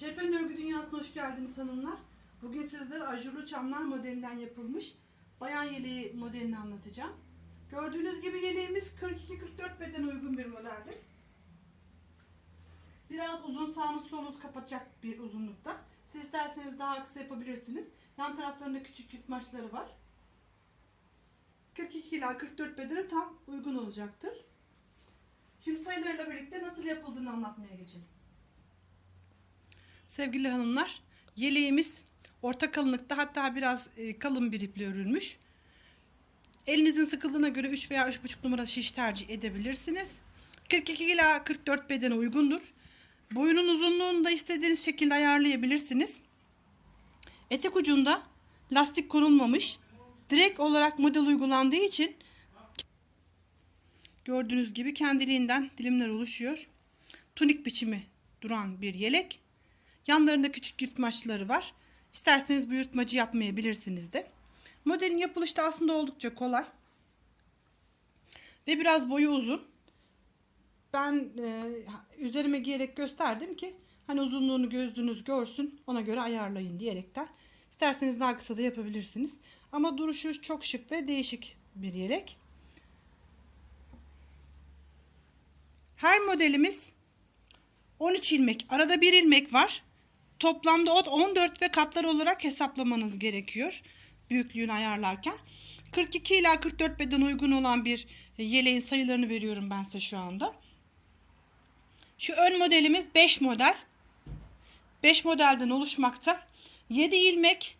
Şefen Örgü Dünyası'na hoş geldiniz hanımlar. Bugün sizlere ajurlu çamlar modelinden yapılmış bayan yeleği modelini anlatacağım. Gördüğünüz gibi yeleğimiz 42-44 beden uygun bir modeldir. Biraz uzun sağınız solunuz kapatacak bir uzunlukta. Siz isterseniz daha kısa yapabilirsiniz. Yan taraflarında küçük yırtmaçları var. 42 ila 44 bedene tam uygun olacaktır. Şimdi sayılarıyla birlikte nasıl yapıldığını anlatmaya geçelim. Sevgili hanımlar, yeleğimiz orta kalınlıkta hatta biraz e, kalın bir iple örülmüş. Elinizin sıkıldığına göre 3 veya 3,5 numara şiş tercih edebilirsiniz. 42 ila 44 bedene uygundur. Boyunun uzunluğunu da istediğiniz şekilde ayarlayabilirsiniz. Etek ucunda lastik konulmamış. Direkt olarak model uygulandığı için gördüğünüz gibi kendiliğinden dilimler oluşuyor. Tunik biçimi duran bir yelek. Yanlarında küçük yırtmaçları var. İsterseniz bu yırtmacı yapmayabilirsiniz de. Modelin yapılışı da aslında oldukça kolay. Ve biraz boyu uzun. Ben e, üzerime giyerek gösterdim ki hani uzunluğunu gözünüz görsün ona göre ayarlayın diyerekten. İsterseniz daha kısa da yapabilirsiniz. Ama duruşu çok şık ve değişik bir yelek. Her modelimiz 13 ilmek. Arada bir ilmek var. Toplamda o 14 ve katlar olarak hesaplamanız gerekiyor. Büyüklüğünü ayarlarken. 42 ila 44 beden uygun olan bir yeleğin sayılarını veriyorum ben size şu anda. Şu ön modelimiz 5 model. 5 modelden oluşmakta. 7 ilmek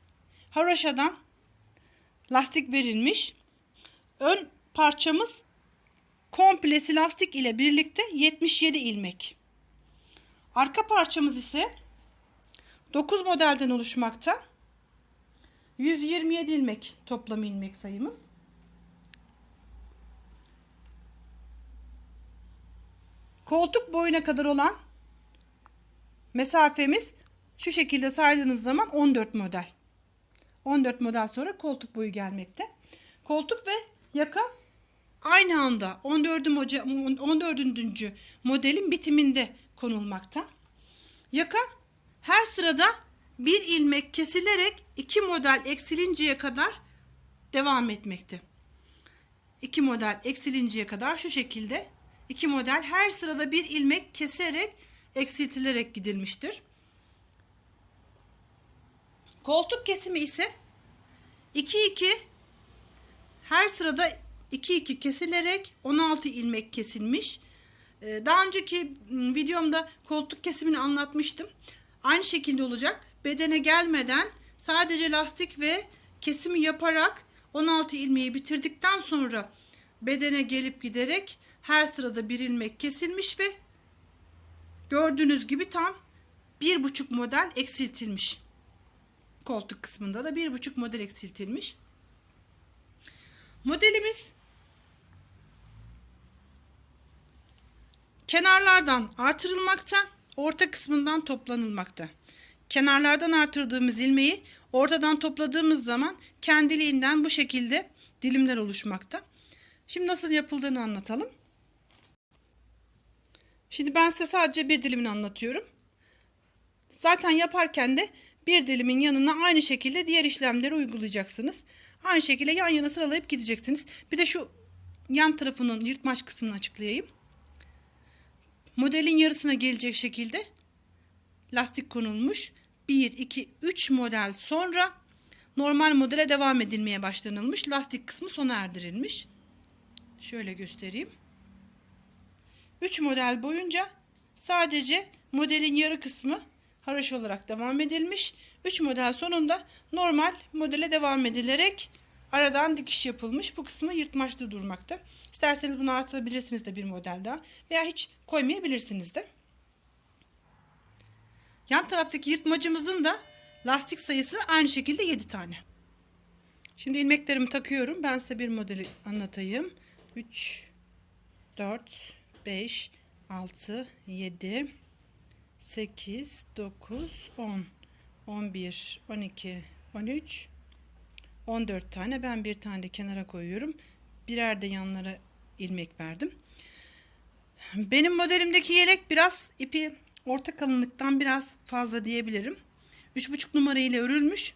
haroşadan lastik verilmiş. Ön parçamız komplesi lastik ile birlikte 77 ilmek. Arka parçamız ise 9 modelden oluşmakta. 127 ilmek toplam ilmek sayımız. Koltuk boyuna kadar olan mesafemiz şu şekilde saydığınız zaman 14 model. 14 model sonra koltuk boyu gelmekte. Koltuk ve yaka aynı anda 14. Moca, 14. modelin bitiminde konulmakta. Yaka her sırada bir ilmek kesilerek iki model eksilinceye kadar devam etmekte. İki model eksilinceye kadar şu şekilde iki model her sırada bir ilmek keserek eksiltilerek gidilmiştir. Koltuk kesimi ise 2 2 her sırada 2 2 kesilerek 16 ilmek kesilmiş. Ee, Daha önceki videomda koltuk kesimini anlatmıştım. Aynı şekilde olacak. Bedene gelmeden sadece lastik ve kesimi yaparak 16 ilmeği bitirdikten sonra bedene gelip giderek her sırada bir ilmek kesilmiş ve gördüğünüz gibi tam bir buçuk model eksiltilmiş. Koltuk kısmında da bir buçuk model eksiltilmiş. Modelimiz kenarlardan artırılmakta, orta kısmından toplanılmakta. Kenarlardan artırdığımız ilmeği ortadan topladığımız zaman kendiliğinden bu şekilde dilimler oluşmakta. Şimdi nasıl yapıldığını anlatalım. Şimdi ben size sadece bir dilimini anlatıyorum. Zaten yaparken de bir dilimin yanına aynı şekilde diğer işlemleri uygulayacaksınız. Aynı şekilde yan yana sıralayıp gideceksiniz. Bir de şu yan tarafının yırtmaç kısmını açıklayayım. Modelin yarısına gelecek şekilde lastik konulmuş. 1, 2, 3 model sonra normal modele devam edilmeye başlanılmış. Lastik kısmı sona erdirilmiş. Şöyle göstereyim. 3 model boyunca sadece modelin yarı kısmı haraş olarak devam edilmiş. 3 model sonunda normal modele devam edilerek aradan dikiş yapılmış. Bu kısmı yırtmaçlı durmakta. İsterseniz bunu artabilirsiniz de bir model daha veya hiç koymayabilirsiniz de. Yan taraftaki yırtmacımızın da lastik sayısı aynı şekilde 7 tane. Şimdi ilmeklerimi takıyorum. Ben size bir modeli anlatayım. 3 4 5 6 7 8 9 10 11 12 13 14 tane ben bir tane de kenara koyuyorum. Birer de yanlara ilmek verdim. Benim modelimdeki yelek biraz ipi orta kalınlıktan biraz fazla diyebilirim. 3,5 numara ile örülmüş.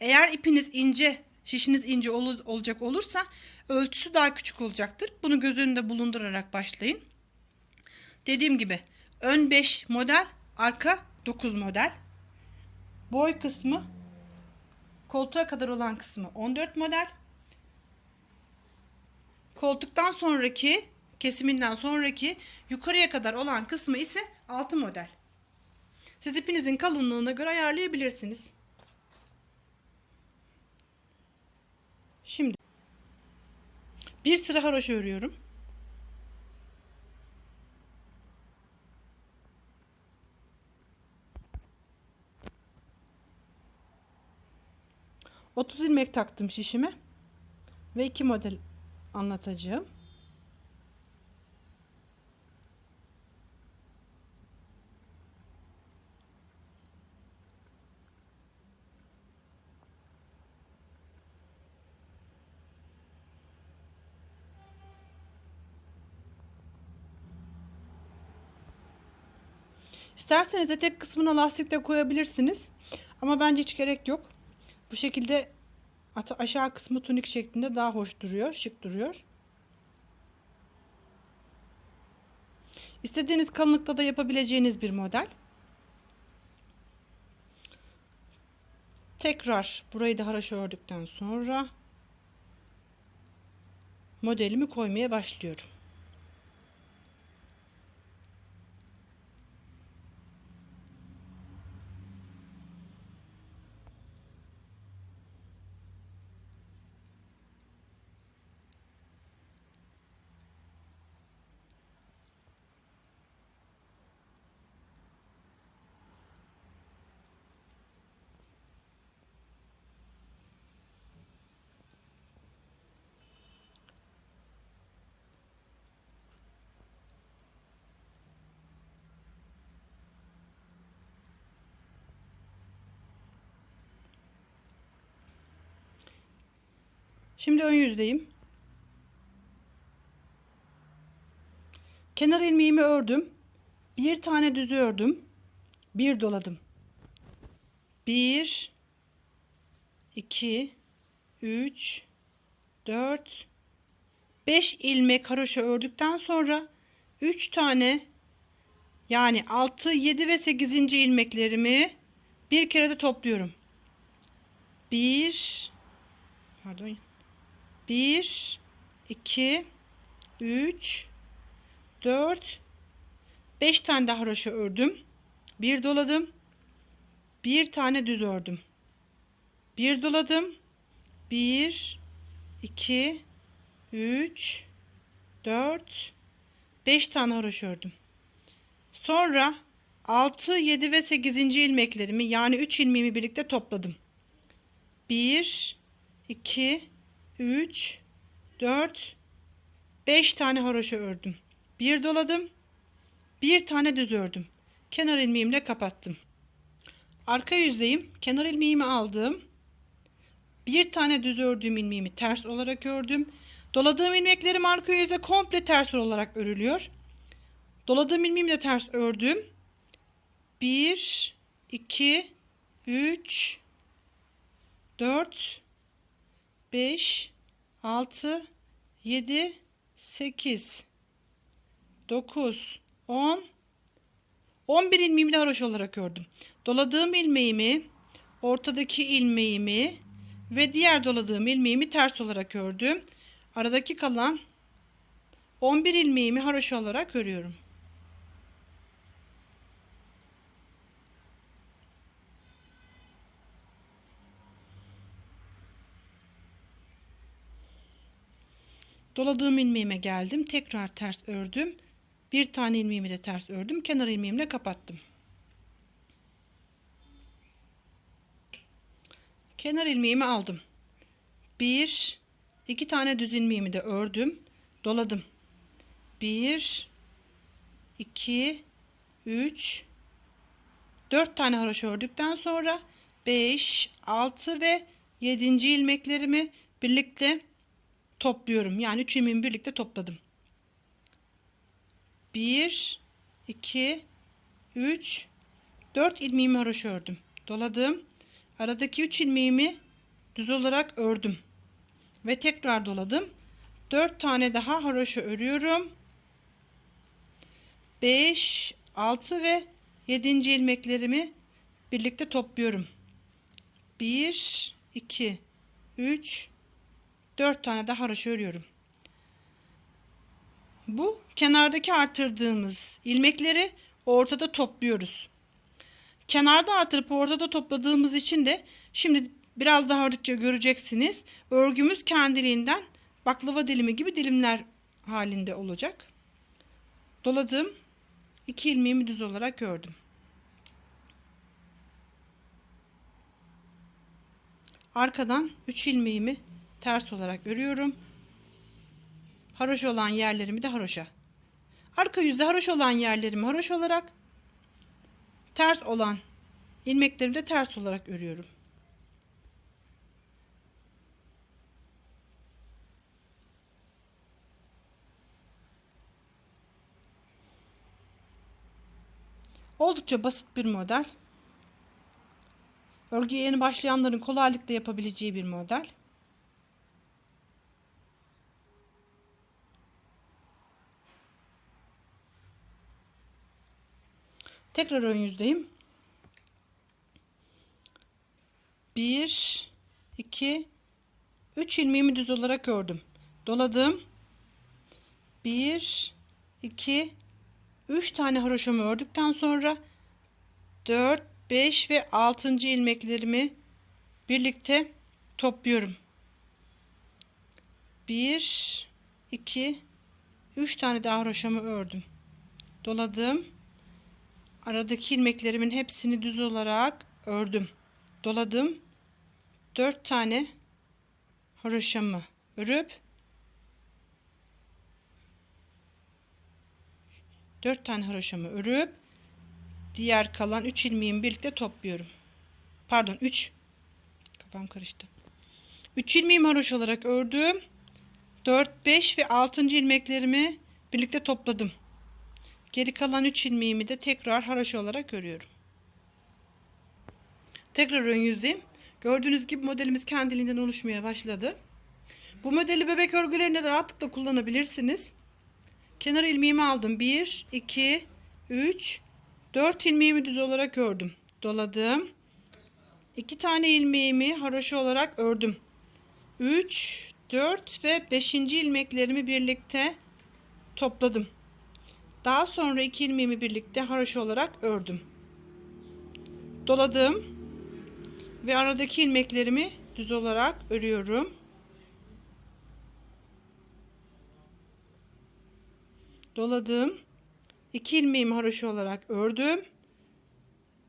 Eğer ipiniz ince, şişiniz ince ol- olacak olursa ölçüsü daha küçük olacaktır. Bunu göz önünde bulundurarak başlayın. Dediğim gibi ön 5 model, arka 9 model. Boy kısmı koltuğa kadar olan kısmı 14 model. Koltuktan sonraki kesiminden sonraki yukarıya kadar olan kısmı ise 6 model. Siz ipinizin kalınlığına göre ayarlayabilirsiniz. Şimdi bir sıra haroşa örüyorum. Otuz ilmek taktım şişime ve iki model anlatacağım. İsterseniz etek kısmına lastik de koyabilirsiniz. Ama bence hiç gerek yok. Bu şekilde aşağı kısmı tunik şeklinde daha hoş duruyor, şık duruyor. İstediğiniz kalınlıkta da yapabileceğiniz bir model. Tekrar burayı da haraşo ördükten sonra modelimi koymaya başlıyorum. Şimdi ön yüzdeyim. Kenar ilmeğimi ördüm. Bir tane düz ördüm. Bir doladım. Bir, iki, üç, dört, beş ilmek haroşa ördükten sonra üç tane yani altı, yedi ve sekizinci ilmeklerimi bir kere de topluyorum. Bir, pardon 1 2 3 4 5 tane daha haroşa ördüm. Bir doladım. Bir tane düz ördüm. Bir doladım. 1 2 3 4 5 tane haroşa ördüm. Sonra 6 7 ve 8. ilmeklerimi yani 3 ilmeğimi birlikte topladım. 1 2 3 4 5 tane haroşa ördüm. Bir doladım. Bir tane düz ördüm. Kenar ilmeğimle kapattım. Arka yüzdeyim. Kenar ilmeğimi aldım. Bir tane düz ördüğüm ilmeğimi ters olarak ördüm. Doladığım ilmeklerim arka yüzde komple ters olarak örülüyor. Doladığım ilmeğimi de ters ördüm. 1 2 3 4 5 6 7 8 9 10 11 ilmeğimi de haroş olarak ördüm. Doladığım ilmeğimi, ortadaki ilmeğimi ve diğer doladığım ilmeğimi ters olarak ördüm. Aradaki kalan 11 ilmeğimi haroşa olarak örüyorum. Doladığım ilmeğime geldim. Tekrar ters ördüm. Bir tane ilmeğimi de ters ördüm. Kenar ilmeğimle kapattım. Kenar ilmeğimi aldım. Bir, iki tane düz ilmeğimi de ördüm. Doladım. Bir, iki, üç, dört tane haroşa ördükten sonra beş, altı ve yedinci ilmeklerimi birlikte topluyorum. Yani üç ilmeğimi birlikte topladım. 1 2 3 4 ilmeğimi haroşa ördüm. Doladım. Aradaki 3 ilmeğimi düz olarak ördüm. Ve tekrar doladım. 4 tane daha haroşa örüyorum. 5 6 ve 7. ilmeklerimi birlikte topluyorum. 1 2 3 4 tane daha haroşa örüyorum. Bu kenardaki artırdığımız ilmekleri ortada topluyoruz. Kenarda artırıp ortada topladığımız için de şimdi biraz daha örtükçe göreceksiniz. Örgümüz kendiliğinden baklava dilimi gibi dilimler halinde olacak. Doladım. iki ilmeğimi düz olarak ördüm. Arkadan 3 ilmeğimi ters olarak örüyorum. Haroşa olan yerlerimi de haroşa. Arka yüzde haroşa olan yerlerimi haroşa olarak ters olan ilmeklerimi de ters olarak örüyorum. Oldukça basit bir model. Örgüye yeni başlayanların kolaylıkla yapabileceği bir model. Tekrar ön yüzdeyim. 1 2 3 ilmeğimi düz olarak ördüm. Doladım. 1 2 3 tane haroşamı ördükten sonra 4 5 ve 6. ilmeklerimi birlikte topluyorum. 1 2 3 tane daha haroşamı ördüm. Doladım. Aradaki ilmeklerimin hepsini düz olarak ördüm. Doladım. 4 tane haroşamı örüp 4 tane haroşamı örüp diğer kalan 3 ilmeğimi birlikte topluyorum. Pardon 3 kafam karıştı. 3 ilmeğimi haroşa olarak ördüm. 4 5 ve 6. ilmeklerimi birlikte topladım. Geri kalan 3 ilmeğimi de tekrar haroşa olarak örüyorum. Tekrar ön yüzeyim. Gördüğünüz gibi modelimiz kendiliğinden oluşmaya başladı. Bu modeli bebek örgülerinde de rahatlıkla kullanabilirsiniz. Kenar ilmeğimi aldım. 1, 2, 3, 4 ilmeğimi düz olarak ördüm. Doladım. 2 tane ilmeğimi haroşa olarak ördüm. 3, 4 ve 5. ilmeklerimi birlikte topladım. Daha sonra 2 ilmeğimi birlikte haroşa olarak ördüm. Doladım. Ve aradaki ilmeklerimi düz olarak örüyorum. Doladım. 2 ilmeğimi haroşa olarak ördüm.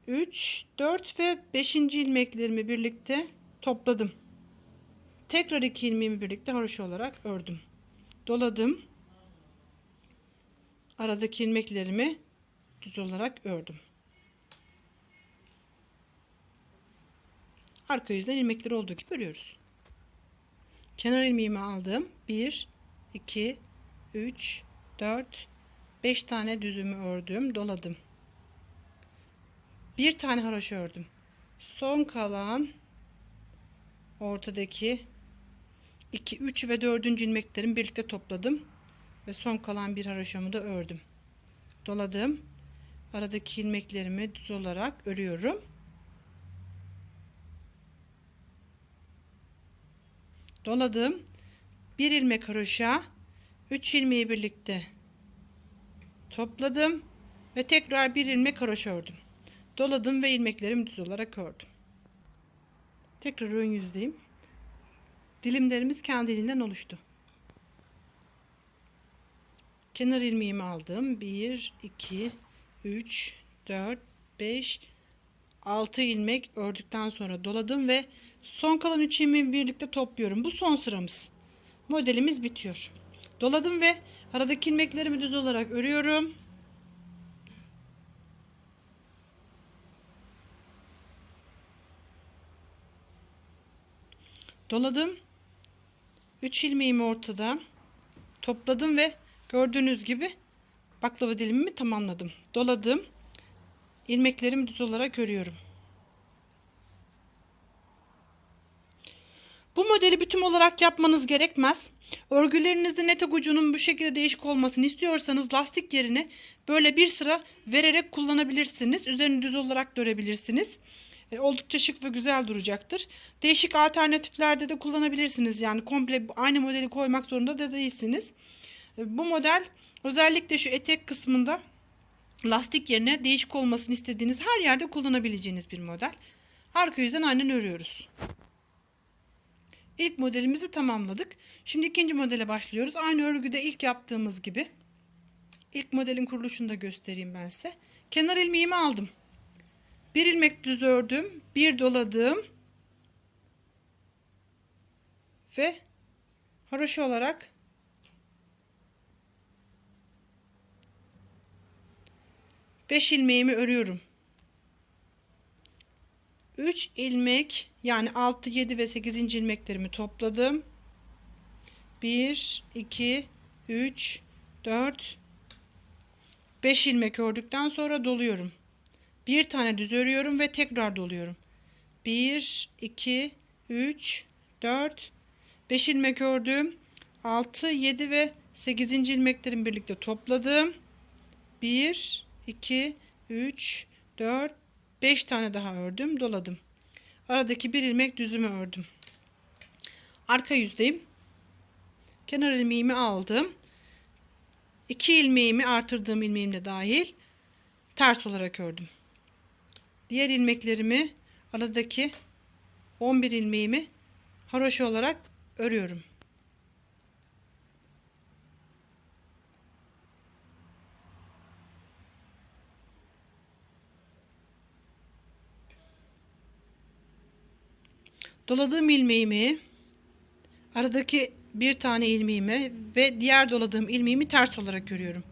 3, 4 ve 5. ilmeklerimi birlikte topladım. Tekrar 2 ilmeğimi birlikte haroşa olarak ördüm. Doladım. Aradaki ilmeklerimi düz olarak ördüm. Arka yüzden ilmekleri olduğu gibi örüyoruz. Kenar ilmeğimi aldım. 1, 2, 3, 4, 5 tane düzümü ördüm. Doladım. Bir tane haroşa ördüm. Son kalan ortadaki 2, 3 ve 4. ilmeklerimi birlikte topladım. Ve son kalan bir haroşamı da ördüm. Doladım. Aradaki ilmeklerimi düz olarak örüyorum. Doladım. Bir ilmek haroşa, 3 ilmeği birlikte topladım ve tekrar bir ilmek haroşa ördüm. Doladım ve ilmeklerimi düz olarak ördüm. Tekrar ön yüzdeyim. Dilimlerimiz kendiliğinden oluştu. Kenar ilmeğimi aldım. 1, 2, 3, 4, 5, 6 ilmek ördükten sonra doladım ve son kalan 3 ilmeği birlikte topluyorum. Bu son sıramız. Modelimiz bitiyor. Doladım ve aradaki ilmeklerimi düz olarak örüyorum. Doladım. 3 ilmeğimi ortadan topladım ve gördüğünüz gibi baklava dilimimi tamamladım. Doladım. ilmeklerimi düz olarak örüyorum. Bu modeli bütün olarak yapmanız gerekmez. Örgülerinizin etek ucunun bu şekilde değişik olmasını istiyorsanız lastik yerine böyle bir sıra vererek kullanabilirsiniz. Üzerini düz olarak da örebilirsiniz. E, oldukça şık ve güzel duracaktır. Değişik alternatiflerde de kullanabilirsiniz. Yani komple aynı modeli koymak zorunda da değilsiniz. Bu model özellikle şu etek kısmında lastik yerine değişik olmasını istediğiniz her yerde kullanabileceğiniz bir model. Arka yüzden aynen örüyoruz. İlk modelimizi tamamladık. Şimdi ikinci modele başlıyoruz. Aynı örgüde ilk yaptığımız gibi. İlk modelin kuruluşunu da göstereyim ben size. Kenar ilmeğimi aldım. Bir ilmek düz ördüm. Bir doladım. Ve haroşa olarak beş ilmeğimi örüyorum. 3 ilmek yani 6, 7 ve 8. ilmeklerimi topladım. 1, 2, 3, 4, 5 ilmek ördükten sonra doluyorum. Bir tane düz örüyorum ve tekrar doluyorum. 1, 2, 3, 4, 5 ilmek ördüm. 6, 7 ve 8. ilmeklerin birlikte topladım. 1, 2, 3, 4, 5 tane daha ördüm doladım. Aradaki bir ilmek düzümü ördüm. Arka yüzdeyim. Kenar ilmeğimi aldım. 2 ilmeğimi artırdığım ilmeğim de dahil ters olarak ördüm. Diğer ilmeklerimi aradaki 11 ilmeğimi haroşa olarak örüyorum doladığım ilmeğimi aradaki bir tane ilmeğimi ve diğer doladığım ilmeğimi ters olarak örüyorum.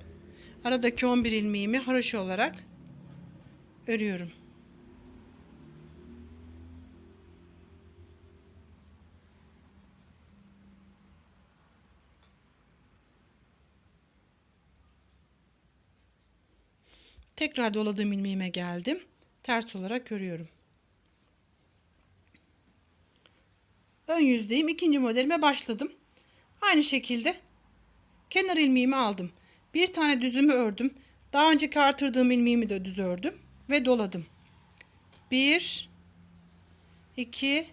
Aradaki 11 ilmeğimi haroşa olarak örüyorum. Tekrar doladığım ilmeğime geldim. Ters olarak örüyorum. Ön yüzdeyim. ikinci modelime başladım. Aynı şekilde kenar ilmeğimi aldım. Bir tane düzümü ördüm. Daha önceki artırdığım ilmeğimi de düz ördüm ve doladım. 1 2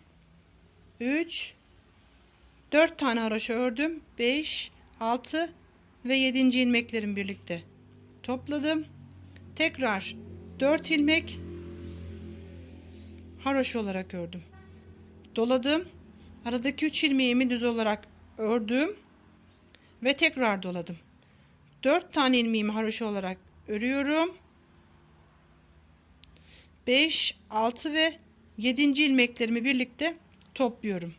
3 4 tane haroşa ördüm. 5 6 ve 7. ilmeklerim birlikte topladım. Tekrar 4 ilmek haroşa olarak ördüm. Doladım. Aradaki 3 ilmeğimi düz olarak ördüm ve tekrar doladım. 4 tane ilmeğimi haroşa olarak örüyorum. 5, 6 ve 7. ilmeklerimi birlikte topluyorum.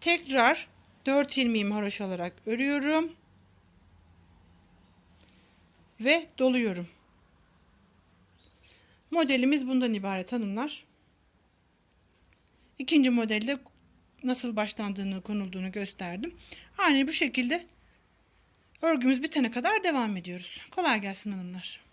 Tekrar 4 ilmeğimi haroşa olarak örüyorum. Ve doluyorum. Modelimiz bundan ibaret hanımlar. İkinci modelde nasıl başlandığını konulduğunu gösterdim. Aynı bu şekilde örgümüz bitene kadar devam ediyoruz. Kolay gelsin hanımlar.